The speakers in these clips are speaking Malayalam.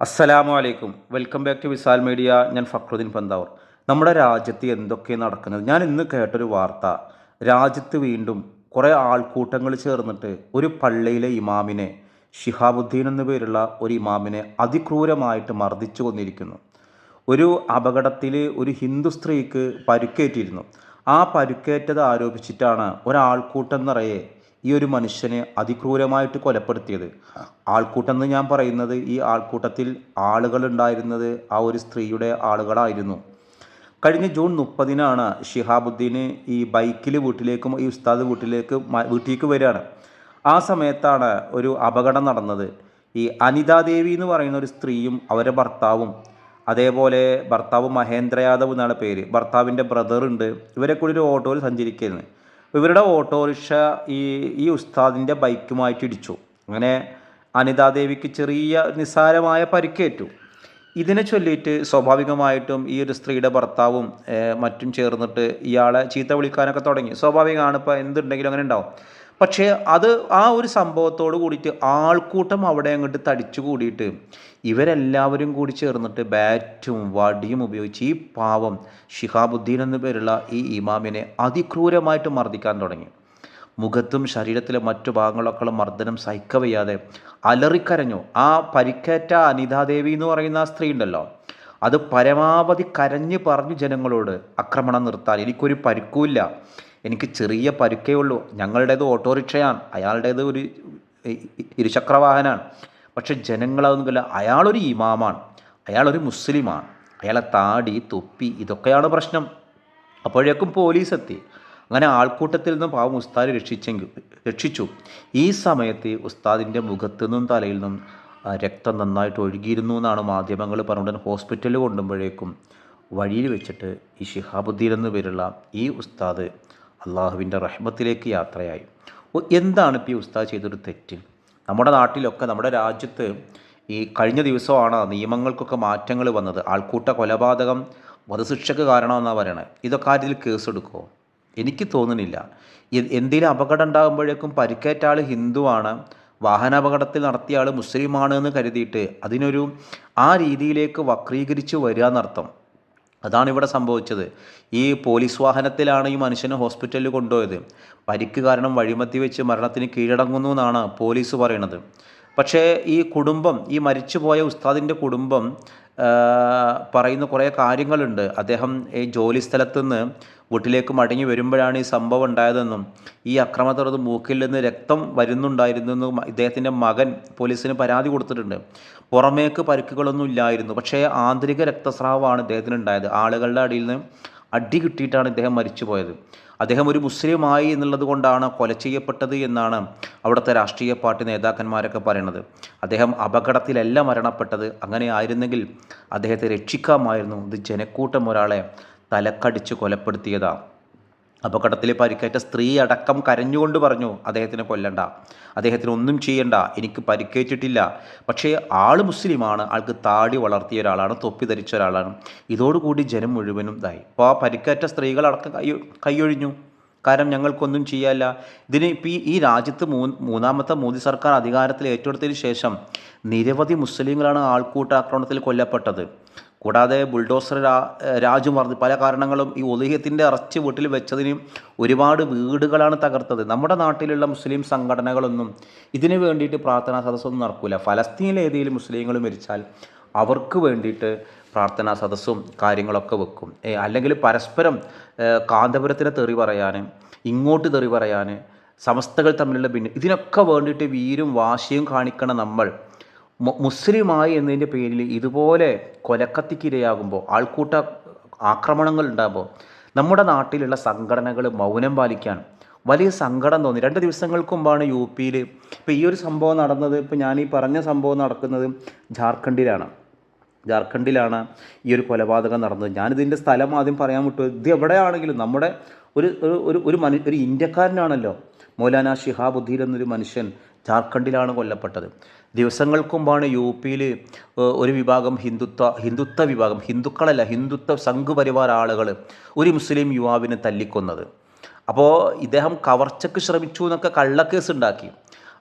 അസ്സലാമു അലൈക്കും. Welcome back to Visal media. ഞാൻ ഫക്രുദ്ദീൻ പന്താവൂർ. നമ്മുടെ രാജ്യത്ത് എന്തൊക്കെ നടക്കുന്നത്? ഞാൻ ഇന്ന് കേട്ടൊരു വാർത്ത. രാജ്യത്ത് വീണ്ടും കുറേ ആൾക്കൂട്ടങ്ങൾ ചേർന്നിട്ട് ഒരു പള്ളിയിലെ ഇമാമിനെ ഷിഹാബുദ്ദീൻ എന്നു പേരുള്ള ഒരു ഇമാമിനെ അതിക്രൂരമായിട്ട് മർദ്ദിച്ചു കൊന്നിരിക്കുന്നു. ഒരു അപകടത്തിൽ ഒരു ഹിന്ദു സ്ത്രീക്ക് പരുക്കേറ്റിരുന്നു. ആ പരുക്കേറ്റത് ആരോപിച്ചിട്ടാണ് ഒരാൾക്കൂട്ടം നിറയെ ഈ ഒരു മനുഷ്യനെ അതിക്രൂരമായിട്ട് കൊലപ്പെടുത്തിയത്. ആൾക്കൂട്ടം എന്ന് ഞാൻ പറയുന്നത് ഈ ആൾക്കൂട്ടത്തിൽ ആളുകൾ ഉണ്ടായിരുന്നത് ആ ഒരു സ്ത്രീയുടെ ആളുകളായിരുന്നു. കഴിഞ്ഞ ജൂൺ മുപ്പതിനാണ് ഷിഹാബുദ്ദീന് ഈ ബൈക്കിൽ വീട്ടിലേക്കും ഈ ഉസ്താദ് വീട്ടിലേക്ക് വീട്ടിലേക്ക് വരികയാണ്. ആ സമയത്താണ് ഒരു അപകടം നടന്നത്. ഈ അനിതാദേവി എന്ന് പറയുന്ന ഒരു സ്ത്രീയും അവരുടെ ഭർത്താവും അതേപോലെ ഭർത്താവ് മഹേന്ദ്ര യാദവ് എന്നാണ് പേര് ഭർത്താവിന്റെ ബ്രദറുണ്ട്. ഇവരെ കൂടി ഒരു ഓട്ടോയിൽ സഞ്ചരിക്കുന്നത് ഇവരുടെ ഓട്ടോറിക്ഷ ഈ ഈ ഉസ്താദിന്റെ ബൈക്കുമായിട്ട് ഇടിച്ചു. അങ്ങനെ അനിതാദേവിക്ക് ചെറിയ നിസ്സാരമായ പരിക്കേറ്റു. ഇതിനെ ചൊല്ലിയിട്ട് സ്വാഭാവികമായിട്ടും ഈ ഒരു സ്ത്രീയുടെ ഭർത്താവും മറ്റും ചേർന്നിട്ട് ഇയാളെ ചീത്ത വിളിക്കാനൊക്കെ തുടങ്ങി. സ്വാഭാവികമാണ് ഇപ്പോൾ എന്തുണ്ടെങ്കിലും അങ്ങനെ ഉണ്ടാവും. പക്ഷേ അത് ആ ഒരു സംഭവത്തോട് കൂടിയിട്ട് ആൾക്കൂട്ടം അവിടെ അങ്ങോട്ട് തടിച്ചു കൂടിയിട്ട് ഇവരെല്ലാവരും കൂടി ചേർന്നിട്ട് ബാറ്റും വടിയും ഉപയോഗിച്ച് ഈ പാവം ഷിഹാബുദ്ദീൻ എന്ന പേരുള്ള ഈ ഇമാമിനെ അതിക്രൂരമായിട്ട് മർദ്ദിക്കാൻ തുടങ്ങി. മുഖത്തും ശരീരത്തിലെ മറ്റു ഭാഗങ്ങളൊക്കെ മർദ്ദനം സഹിക്കവയ്യാതെ അലറിക്കരഞ്ഞു. ആ പരിക്കേറ്റ അനിതാദേവി എന്ന് പറയുന്ന ആ സ്ത്രീ ഉണ്ടല്ലോ അത് പരമാവധി കരഞ്ഞ് പറഞ്ഞു ജനങ്ങളോട് ആക്രമണം നിർത്താൻ എനിക്കൊരു പരുക്കുമില്ല. എനിക്ക് ചെറിയ പരുക്കേ ഉള്ളൂ. ഞങ്ങളുടേത് ഓട്ടോറിക്ഷയാണ്. അയാളുടേത് ഒരു ഇരുചക്രവാഹനമാണ് പക്ഷെ ജനങ്ങളതൊന്നുമില്ല അയാളൊരു ഇമാമാണ്. അയാളൊരു മുസ്ലിമാണ്. അയാളെ താടി തൊപ്പി ഇതൊക്കെയാണ് പ്രശ്നം. അപ്പോഴേക്കും പോലീസ് എത്തി അങ്ങനെ ആൾക്കൂട്ടത്തിൽ നിന്നും പാവം ഉസ്താദ് രക്ഷിച്ചെങ്കിൽ രക്ഷിച്ചു. ഈ സമയത്ത് ഉസ്താദിന്റെ മുഖത്തു നിന്നും തലയിൽ നിന്നും രക്തം നന്നായിട്ട് ഒഴുകിയിരുന്നു എന്നാണ് മാധ്യമങ്ങൾ പറഞ്ഞുകൊണ്ട് ഹോസ്പിറ്റലിൽ കൊണ്ടുമ്പോഴേക്കും വഴിയിൽ വെച്ചിട്ട് ഈ ഷിഹാബുദ്ദീൻ എന്നു പേരുള്ള ഈ ഉസ്താദ് അള്ളാഹുവിന്റെ റഹ്മത്തിലേക്ക് യാത്രയായി. എന്താണ് ഇപ്പോൾ ഈ ഉസ്താദ് ചെയ്തൊരു തെറ്റ്? നമ്മുടെ നാട്ടിലൊക്കെ നമ്മുടെ രാജ്യത്ത് ഈ കഴിഞ്ഞ ദിവസമാണ് നിയമങ്ങൾക്കൊക്കെ മാറ്റങ്ങൾ വന്നത്. ആൾക്കൂട്ട കൊലപാതകം വധശിക്ഷക്ക് കാരണമെന്നാണ് പറയണത് ഇതൊക്കെ കാര്യത്തിൽ കേസെടുക്കുമോ എനിക്ക് തോന്നുന്നില്ല. എന്തെങ്കിലും അപകടം ഉണ്ടാകുമ്പോഴേക്കും പരിക്കേറ്റ ആൾ ഹിന്ദുവാണ് വാഹനാപകടത്തിൽ നടത്തിയ ആൾ മുസ്ലിമാണ് എന്ന് കരുതിയിട്ട് അതിനൊരു ആ രീതിയിലേക്ക് വക്രീകരിച്ച് വരിക എന്നർത്ഥം അതാണ് ഇവിടെ സംഭവിച്ചത്. ഈ പോലീസ് വാഹനത്തിലാണ് ഈ മനുഷ്യനെ ഹോസ്പിറ്റലിൽ കൊണ്ടുപോയത്. പരിക്ക് കാരണം വഴിമത്തി വെച്ച് മരണത്തിന് കീഴടങ്ങുന്നു എന്നാണ് പോലീസ് പറയുന്നത്. പക്ഷേ ഈ കുടുംബം ഈ മരിച്ചുപോയ ഉസ്താദിന്റെ കുടുംബം പറയുന്ന കുറേ കാര്യങ്ങളുണ്ട്. അദ്ദേഹം ഈ ജോലി സ്ഥലത്തുനിന്ന് വീട്ടിലേക്ക് മടങ്ങി വരുമ്പോഴാണ് ഈ സംഭവം ഉണ്ടായതെന്നും ഈ അക്രമത്തോട് മൂക്കിൽ നിന്ന് രക്തം വരുന്നുണ്ടായിരുന്നെന്നും ഇദ്ദേഹത്തിന്റെ മകൻ പോലീസിന് പരാതി കൊടുത്തിട്ടുണ്ട്. പുറമേക്ക് പരിക്കുകളൊന്നും ഇല്ലായിരുന്നു. പക്ഷേ ആന്തരിക രക്തസ്രാവമാണ് ഇദ്ദേഹത്തിന് ഉണ്ടായത് ആളുകളുടെ അടിയിൽ നിന്ന് അടി കിട്ടിയിട്ടാണ് ഇദ്ദേഹം മരിച്ചു പോയത് അദ്ദേഹം ഒരു മുസ്ലിമായി എന്നുള്ളത് കൊണ്ടാണ് കൊല ചെയ്യപ്പെട്ടത് എന്നാണ് അവിടുത്തെ രാഷ്ട്രീയ പാർട്ടി നേതാക്കന്മാരൊക്കെ പറയുന്നത്. അദ്ദേഹം അപകടത്തിലല്ല മരണപ്പെട്ടത്. അങ്ങനെ ആയിരുന്നെങ്കിൽ അദ്ദേഹത്തെ രക്ഷിക്കാമായിരുന്നു. ഇത് ജനക്കൂട്ടം ഒരാളെ തലക്കടിച്ച് കൊലപ്പെടുത്തിയതാണ് അപകടത്തിൽ പരിക്കേറ്റ സ്ത്രീ അടക്കം കരഞ്ഞുകൊണ്ട് പറഞ്ഞു അദ്ദേഹത്തിനെ കൊല്ലണ്ട. അദ്ദേഹത്തിന് ഒന്നും ചെയ്യണ്ട. എനിക്ക് പരിക്കേറ്റിട്ടില്ല. പക്ഷേ ആൾ മുസ്ലിമാണ്. ആൾക്ക് താടി വളർത്തിയ ഒരാളാണ് തൊപ്പി ധരിച്ച ഒരാളാണ്. ഇതോടുകൂടി ജനം മുഴുവനും ഇതായി. അപ്പോൾ ആ പരിക്കേറ്റ സ്ത്രീകളടക്കം കൈ കൈയൊഴിഞ്ഞു. കാരണം ഞങ്ങൾക്കൊന്നും ചെയ്യാല്ല ഇതിന് ഇപ്പോൾ ഈ ഈ രാജ്യത്ത് മൂ മൂന്നാമത്തെ മോദി സർക്കാർ അധികാരത്തിൽ ഏറ്റെടുത്തതിന് ശേഷം നിരവധി മുസ്ലിങ്ങളാണ് ആൾക്കൂട്ട ആക്രമണത്തിൽ കൊല്ലപ്പെട്ടത്. കൂടാതെ ബുൾഡോസർ രാ രാജു മർദ്ദി പല കാരണങ്ങളും ഈ ഒലിഹ്യത്തിന്റെ അറസ്റ്റ് വീട്ടിൽ വെച്ചതിനും ഒരുപാട് വീടുകളാണ് തകർത്തത്. നമ്മുടെ നാട്ടിലുള്ള മുസ്ലിം സംഘടനകളൊന്നും ഇതിനു വേണ്ടിയിട്ട് പ്രാർത്ഥനാ സദസ്സൊന്നും നടക്കില്ല ഫലസ്തീനിലെ ഏതെങ്കിലും മുസ്ലിങ്ങൾ മരിച്ചാൽ അവർക്ക് വേണ്ടിയിട്ട് പ്രാർത്ഥനാ സദസ്സും കാര്യങ്ങളൊക്കെ വെക്കും. അല്ലെങ്കിൽ പരസ്പരം കാന്തപുരത്തിനെ തെറി പറയാൻ ഇങ്ങോട്ട് തെറി പറയാൻ സമസ്തകൾ തമ്മിലുള്ള ഭിന്ന ഇതിനൊക്കെ വേണ്ടിയിട്ട് വീരും വാശിയും കാണിക്കണം നമ്മൾ മുസ്ലിമായി എന്നതിന്റെ പേരിൽ ഇതുപോലെ കൊലക്കത്തിക്കിരയാകുമ്പോൾ ആൾക്കൂട്ട ആക്രമണങ്ങൾ ഉണ്ടാകുമ്പോൾ നമ്മുടെ നാട്ടിലുള്ള സംഘടനകൾ മൗനം പാലിക്കാൻ വലിയ സങ്കടം തോന്നി. രണ്ട് ദിവസങ്ങൾക്ക് മുമ്പാണ് യു പിയിൽ ഇപ്പോൾ ഈ ഒരു സംഭവം നടന്നത്. ഇപ്പോൾ ഞാൻ ഈ പറഞ്ഞ സംഭവം നടക്കുന്നത് ജാർഖണ്ഡിലാണ്. ജാർഖണ്ഡിലാണ് ഈ ഒരു കൊലപാതകം നടന്നത്. ഞാനിതിന്റെ സ്ഥലം ആദ്യം പറയാൻ വിട്ടു. ഇത് എവിടെയാണെങ്കിലും നമ്മുടെ ഒരു ഒരു ഒരു മനു ഒരു ഇന്ത്യക്കാരനാണല്ലോ മൗലാന ഷിഹാബുദ്ദീൻ എന്നൊരു മനുഷ്യൻ ജാർഖണ്ഡിലാണ് കൊല്ലപ്പെട്ടത്. ദിവസങ്ങൾക്ക് മുമ്പാണ് യു പിയിൽ ഒരു വിഭാഗം ഹിന്ദുത്വ ഹിന്ദുത്വ വിഭാഗം ഹിന്ദുക്കളല്ല ഹിന്ദുത്വ സംഘ് പരിവാർ ആളുകൾ ഒരു മുസ്ലിം യുവാവിനെ തല്ലിക്കൊന്നത്. അപ്പോൾ ഇദ്ദേഹം കവർച്ചയ്ക്ക് ശ്രമിച്ചു എന്നൊക്കെ കള്ളക്കേസ് ഉണ്ടാക്കി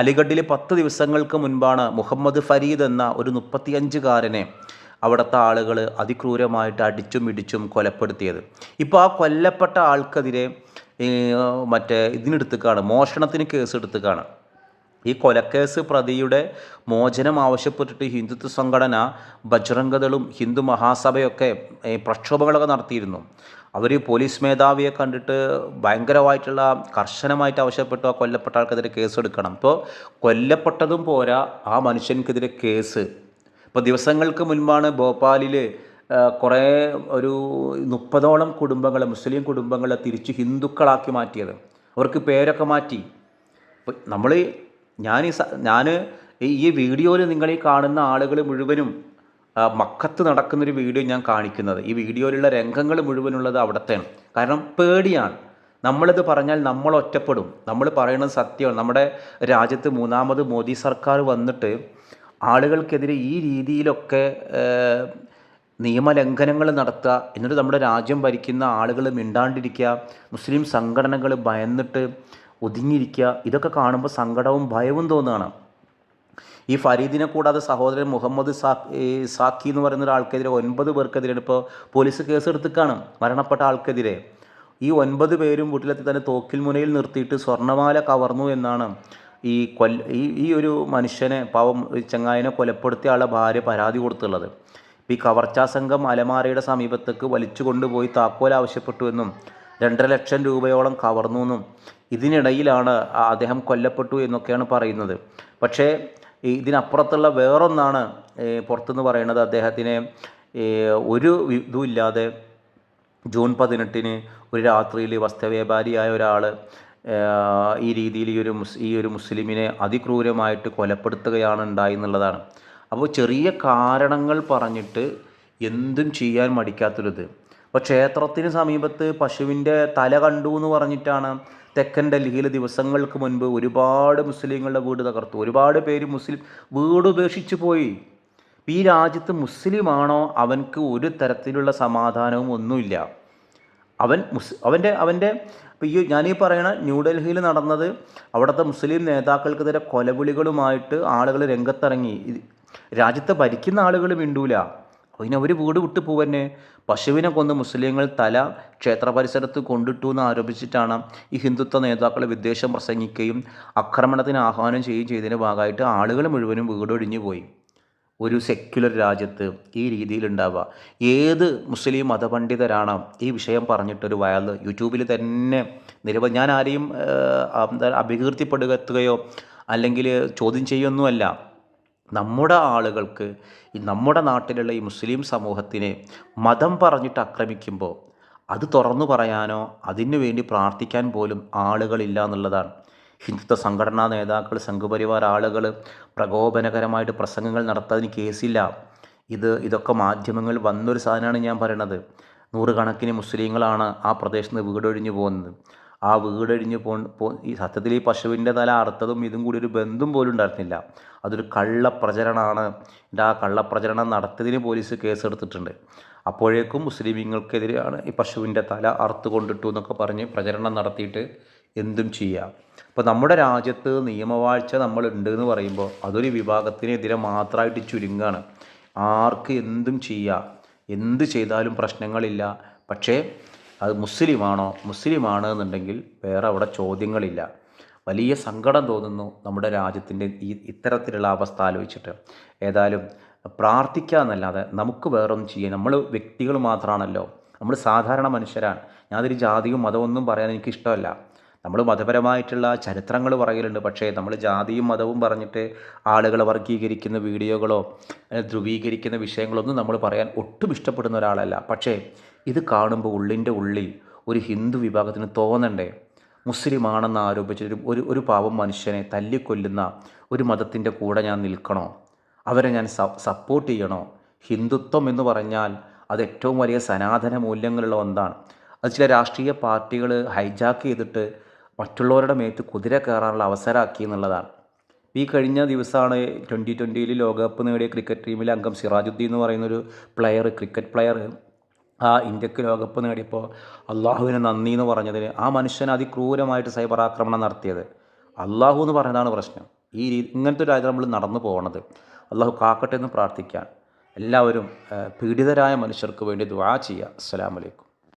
അലിഗഡിൽ പത്ത് ദിവസങ്ങൾക്ക് മുൻപാണ് മുഹമ്മദ് ഫരീദ് എന്ന ഒരു മുപ്പത്തിയഞ്ചുകാരനെ അവിടുത്തെ ആളുകൾ അതിക്രൂരമായിട്ട് അടിച്ചും ഇടിച്ചും കൊലപ്പെടുത്തിയത്. ഇപ്പോൾ ആ കൊല്ലപ്പെട്ട ആൾക്കെതിരെ മറ്റേ ഇതിനെടുത്തേക്കാണ് മോഷണത്തിന് കേസ് എടുത്തേക്കാണ് ഈ കൊലക്കേസ് പ്രതിയുടെ മോചനം ആവശ്യപ്പെട്ടിട്ട് ഹിന്ദുത്വ സംഘടന ബജ്രംഗദളും ഹിന്ദു മഹാസഭയൊക്കെ പ്രക്ഷോഭങ്ങളൊക്കെ നടത്തിയിരുന്നു. അവർ പോലീസ് മേധാവിയെ കണ്ടിട്ട് ഭയങ്കരമായിട്ടുള്ള കർശനമായിട്ട് ആവശ്യപ്പെട്ടു ആ കൊല്ലപ്പെട്ട ആൾക്കെതിരെ കേസ് എടുക്കണം ഇപ്പോൾ കൊല്ലപ്പെട്ടതും പോരാ ആ മനുഷ്യൻക്കെതിരെ കേസ്. ഇപ്പോൾ ദിവസങ്ങൾക്ക് മുൻപാണ് ഭോപ്പാലിൽ കുറേ ഒരു മുപ്പതോളം കുടുംബങ്ങളെ മുസ്ലിം കുടുംബങ്ങളെ തിരിച്ച് ഹിന്ദുക്കളാക്കി മാറ്റിയത്. അവർക്ക് പേരൊക്കെ മാറ്റി. നമ്മൾ ഞാൻ ഈ ഞാൻ ഈ വീഡിയോയിൽ നിങ്ങൾ ഈ കാണുന്ന ആളുകൾ മുഴുവനും മക്കത്ത് നടക്കുന്നൊരു വീഡിയോ ഞാൻ കാണിക്കുന്നത്. ഈ വീഡിയോയിലുള്ള രംഗങ്ങൾ മുഴുവനുള്ളത് അവിടത്തെയാണ്. കാരണം പേടിയാണ്. നമ്മളിത് പറഞ്ഞാൽ നമ്മൾ ഒറ്റപ്പെടും. നമ്മൾ പറയുന്നത് സത്യമാണ്. നമ്മുടെ രാജ്യത്ത് മൂന്നാമത് മോദി സർക്കാർ വന്നിട്ട് ആളുകൾക്കെതിരെ ഈ രീതിയിലൊക്കെ നിയമലംഘനങ്ങൾ നടത്തുക എന്നിട്ട് നമ്മുടെ രാജ്യം ഭരിക്കുന്ന ആളുകൾ മിണ്ടാണ്ടിരിക്കുക മുസ്ലിം സംഘടനകൾ ഭയന്നിട്ട് ഒതുങ്ങിയിരിക്കുക. ഇതൊക്കെ കാണുമ്പോൾ സങ്കടവും ഭയവും തോന്നുകയാണ്. ഈ ഫരീദിനെ കൂടാതെ സഹോദരൻ മുഹമ്മദ് സാക്കി എന്ന് പറയുന്ന ഒരാൾക്കെതിരെ ഒൻപത് പേർക്കെതിരെ ഇപ്പോൾ പോലീസ് കേസ് എടുത്തിക്കാണ്. മരണപ്പെട്ട ആൾക്കെതിരെ. ഈ ഒൻപത് പേരും വീട്ടിലെത്തി തന്നെ തോക്കിൽ മുനയിൽ നിർത്തിയിട്ട് സ്വർണമാല കവർന്നു എന്നാണ് ഈ കൊല്ല ഈ ഈ ഒരു മനുഷ്യനെ പാവം ചങ്ങായിനെ കൊലപ്പെടുത്തിയ ആളെ ഭാര്യ പരാതി കൊടുത്തുള്ളത്. ഈ കവർച്ചാ സംഘം അലമാരയുടെ സമീപത്തേക്ക് വലിച്ചു കൊണ്ടുപോയി താക്കോൽ ആവശ്യപ്പെട്ടു എന്നും രണ്ടര ലക്ഷം രൂപയോളം കവർന്നു എന്നും ഇതിനിടയിലാണ് അദ്ദേഹം കൊല്ലപ്പെട്ടു എന്നൊക്കെയാണ് പറയുന്നത്. പക്ഷേ ഇതിനപ്പുറത്തുള്ള വേറൊന്നാണ് പുറത്തുനിന്ന് പറയുന്നത് അദ്ദേഹത്തിനെ ഒരു ഇതുമില്ലാതെ ജൂൺ പതിനെട്ടിന് ഒരു രാത്രിയിൽ വസ്ത്രവ്യാപാരിയായ ഒരാൾ ഈ രീതിയിൽ ഈ ഒരു മുസ് ഈ ഒരു മുസ്ലിമിനെ അതിക്രൂരമായിട്ട് കൊലപ്പെടുത്തുകയാണ് ഉണ്ടായി എന്നുള്ളതാണ് അപ്പോൾ ചെറിയ കാരണങ്ങൾ പറഞ്ഞിട്ട് എന്തും ചെയ്യാൻ മടിക്കാത്തൊരിത്. അപ്പോൾ ക്ഷേത്രത്തിന് സമീപത്ത് പശുവിന്റെ തല കണ്ടു എന്ന് പറഞ്ഞിട്ടാണ് തെക്കൻ ഡൽഹിയിൽ ദിവസങ്ങൾക്ക് മുൻപ് ഒരുപാട് മുസ്ലിങ്ങളുടെ വീട് തകർത്തു. ഒരുപാട് പേര് മുസ്ലിം വീട് ഉപേക്ഷിച്ച് പോയി. ഈ രാജ്യത്ത് മുസ്ലിമാണോ? അവൻക്ക് ഒരു തരത്തിലുള്ള സമാധാനവും ഒന്നുമില്ല. അവൻ മുസ് അവന്റെ അവന്റെ ഇപ്പോൾ ഈ ഞാനീ പറയണ ന്യൂഡൽഹിയിൽ നടന്നത് അവിടുത്തെ മുസ്ലിം നേതാക്കൾക്കെതിരെ കൊലവിളികളുമായിട്ട് ആളുകൾ രംഗത്തിറങ്ങി. രാജ്യത്തെ ഭരിക്കുന്ന ആളുകൾ മിണ്ടൂല. അതിന് അവർ വീട് വിട്ടു പോവന്നെ. പശുവിനെ കൊന്ന് മുസ്ലിങ്ങൾ തല ക്ഷേത്ര പരിസരത്ത് കൊണ്ടിട്ടു എന്ന് ആരോപിച്ചിട്ടാണ് ഈ ഹിന്ദുത്വ നേതാക്കൾ വിദ്വേഷം പ്രസംഗിക്കുകയും ആക്രമണത്തിന് ആഹ്വാനം ചെയ്യുകയും ചെയ്തതിന്റെ ഭാഗമായിട്ട് ആളുകൾ മുഴുവനും വീടൊഴിഞ്ഞു പോയി. ഒരു സെക്യുലർ രാജ്യത്ത് ഈ രീതിയിലുണ്ടാവുക ഏത് മുസ്ലിം മതപണ്ഡിതരാണ് ഈ വിഷയം പറഞ്ഞിട്ടൊരു വയൽ യൂട്യൂബിൽ തന്നെ നിരവധി ഞാൻ ആരെയും അപകീർത്തിപ്പെടുകയോ അല്ലെങ്കിൽ ചോദ്യം ചെയ്യൊന്നുമല്ല നമ്മുടെ ആളുകൾക്ക് ഈ നമ്മുടെ നാട്ടിലുള്ള ഈ മുസ്ലിം സമൂഹത്തിനെ മതം പറഞ്ഞിട്ട് ആക്രമിക്കുമ്പോൾ അത് തുറന്നു പറയാനോ അതിനു വേണ്ടി പ്രാർത്ഥിക്കാൻ പോലും ആളുകളില്ല എന്നുള്ളതാണ്. ഹിന്ദുത്വ സംഘടനാ നേതാക്കൾ സംഘപരിവാർ ആളുകൾ പ്രകോപനകരമായിട്ട് പ്രസംഗങ്ങൾ നടത്താതിന് കേസില്ല. ഇത് ഇതൊക്കെ മാധ്യമങ്ങൾ വന്നൊരു സാധനമാണ് ഞാൻ പറയണത്. നൂറുകണക്കിന് മുസ്ലിങ്ങളാണ് ആ പ്രദേശത്ത് നിന്ന് വീടൊഴിഞ്ഞു പോകുന്നത്. ആ വീടഴിഞ്ഞ് പോ ഈ സത്യത്തിൽ ഈ പശുവിന്റെ തല അറുത്തതും ഇതും കൂടി ഒരു ബന്ധം പോലും ഉണ്ടായിരുന്നില്ല. അതൊരു കള്ളപ്രചരണമാണ്. എന്നിട്ട് ആ കള്ളപ്രചരണം നടത്തിയതിന് പോലീസ് കേസെടുത്തിട്ടുണ്ട്. അപ്പോഴേക്കും മുസ്ലിമീങ്ങൾക്കെതിരെയാണ് ഈ പശുവിന്റെ തല അറുത്ത് കൊണ്ടിട്ടു എന്നൊക്കെ പറഞ്ഞ് പ്രചരണം നടത്തിയിട്ട് എന്തും ചെയ്യാം. അപ്പോൾ നമ്മുടെ രാജ്യത്ത് നിയമവാഴ്ച നമ്മളുണ്ട് എന്ന് പറയുമ്പോൾ അതൊരു വിഭാഗത്തിനെതിരെ മാത്രമായിട്ട് ചുരുങ്ങാണ്. ആർക്ക് എന്തും ചെയ്യാം. എന്ത് ചെയ്താലും പ്രശ്നങ്ങളില്ല. പക്ഷേ അത് മുസ്ലിമാണോ? മുസ്ലിമാണ് എന്നുണ്ടെങ്കിൽ വേറെ അവിടെ ചോദ്യങ്ങളില്ല. വലിയ സങ്കടം തോന്നുന്നു നമ്മുടെ രാജ്യത്തിന്റെ ഈ ഇത്തരത്തിലുള്ള അവസ്ഥ ആലോചിച്ചിട്ട്. ഏതായാലും പ്രാർത്ഥിക്കുക എന്നല്ലാതെ നമുക്ക് വേറൊന്നും ചെയ്യാൻ നമ്മൾ വ്യക്തികൾ മാത്രമാണല്ലോ നമ്മൾ സാധാരണ മനുഷ്യരാണ്. ഞാനൊരു ജാതിയും മതമൊന്നും പറയാൻ എനിക്ക് ഇഷ്ടമല്ല. നമ്മൾ മതപരമായിട്ടുള്ള ചരിത്രങ്ങൾ പറയലുണ്ട് പക്ഷേ നമ്മൾ ജാതിയും മതവും പറഞ്ഞിട്ട് ആളുകളെ വർഗീകരിക്കുന്ന വീഡിയോകളോ ധ്രുവീകരിക്കുന്ന വിഷയങ്ങളൊന്നും നമ്മൾ പറയാൻ ഒട്ടും ഇഷ്ടപ്പെടുന്ന ഒരാളല്ല. പക്ഷേ ഇത് കാണുമ്പോൾ ഉള്ളിന്റെ ഉള്ളിൽ ഒരു ഹിന്ദു വിഭാഗത്തിന് തോന്നണ്ടേ? മുസ്ലിമാണെന്ന് ആരോപിച്ച് ഒരു ഒരു പാവം മനുഷ്യനെ തല്ലിക്കൊല്ലുന്ന ഒരു മതത്തിന്റെ കൂടെ ഞാൻ നിൽക്കണോ? അവരെ ഞാൻ സപ്പോർട്ട് ചെയ്യണോ? ഹിന്ദുത്വം എന്ന് പറഞ്ഞാൽ അത് ഏറ്റവും വലിയ സനാതന മൂല്യങ്ങളുള്ള ഒന്നാണ്. അത് ചില രാഷ്ട്രീയ പാർട്ടികൾ ഹൈജാക്ക് ചെയ്തിട്ട് മറ്റുള്ളവരുടെ മേത്ത് കുതിര കയറാനുള്ള അവസരമാക്കി എന്നുള്ളതാണ്. ഈ കഴിഞ്ഞ ദിവസമാണ് ട്വന്റി ട്വന്റിയിൽ ലോകകപ്പ് നേടിയ ക്രിക്കറ്റ് ടീമിലെ അംഗം സിറാജുദ്ദീൻ എന്ന് പറയുന്നൊരു പ്ലെയർ ക്രിക്കറ്റ് പ്ലെയർ ആ ഇന്ത്യയ്ക്ക് ലോകകപ്പ് നേടിയപ്പോൾ അള്ളാഹുവിന് നന്ദി എന്ന് പറഞ്ഞതിന് ആ മനുഷ്യൻ അതിക്രൂരമായിട്ട് സൈബർ ആക്രമണം നടത്തിയത്. അള്ളാഹു എന്ന് പറഞ്ഞതാണ് പ്രശ്നം. ഈ ഇങ്ങനത്തെ ഒരു രാജ്യം നമ്മൾ നടന്നു പോകണത്. അള്ളാഹു കാക്കട്ടെ എന്ന് പ്രാർത്ഥിക്കാൻ എല്ലാവരും പീഡിതരായ മനുഷ്യർക്ക് വേണ്ടി ദുആ ചെയ്യുക. അസ്സലാമലൈക്കും